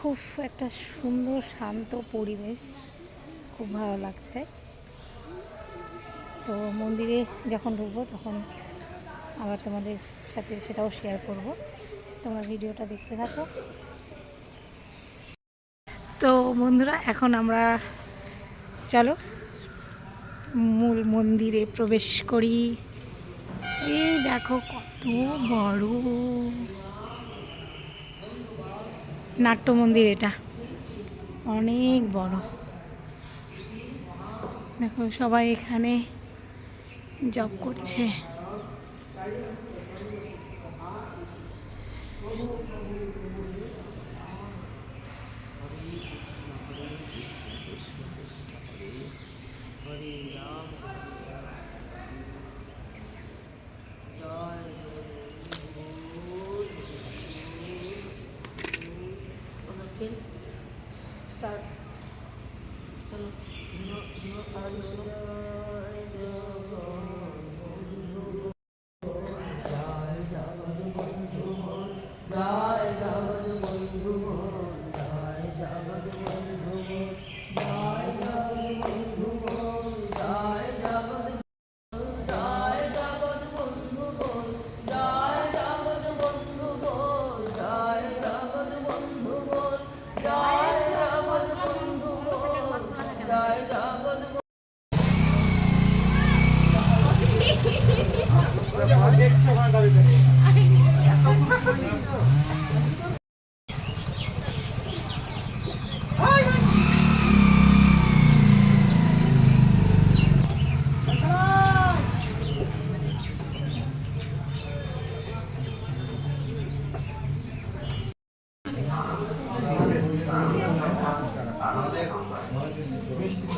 খুব একটা সুন্দর, শান্ত পরিবেশ। খুব ভালো লাগছে। তো মন্দিরে যখন ঢুকবো তখন আবার তোমাদের সাথে সেটাও শেয়ার করব। তোমরা ভিডিওটা দেখতে থাকো। তো বন্ধুরা, এখন আমরা চলো মূল মন্দিরে প্রবেশ করি। এই দেখো কত বড়। নাট্য মন্দির এটা। অনেক বড়। দেখো সবাই এখানে জব করছে। Start. Hello. No, no, no, no. জগৎ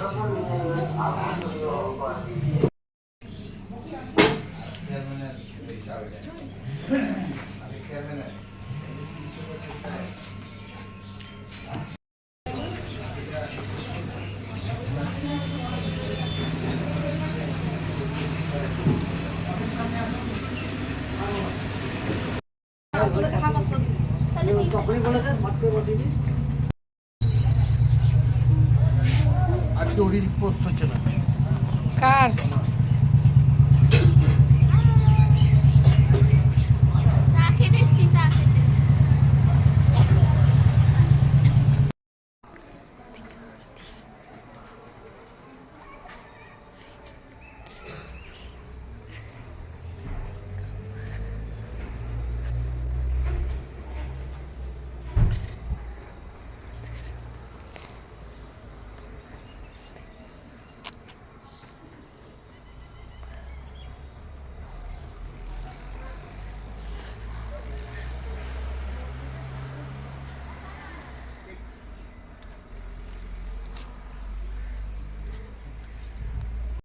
ধীর আরও স্লো আজকে ওরিল পোস্ট হচ্ছে না কার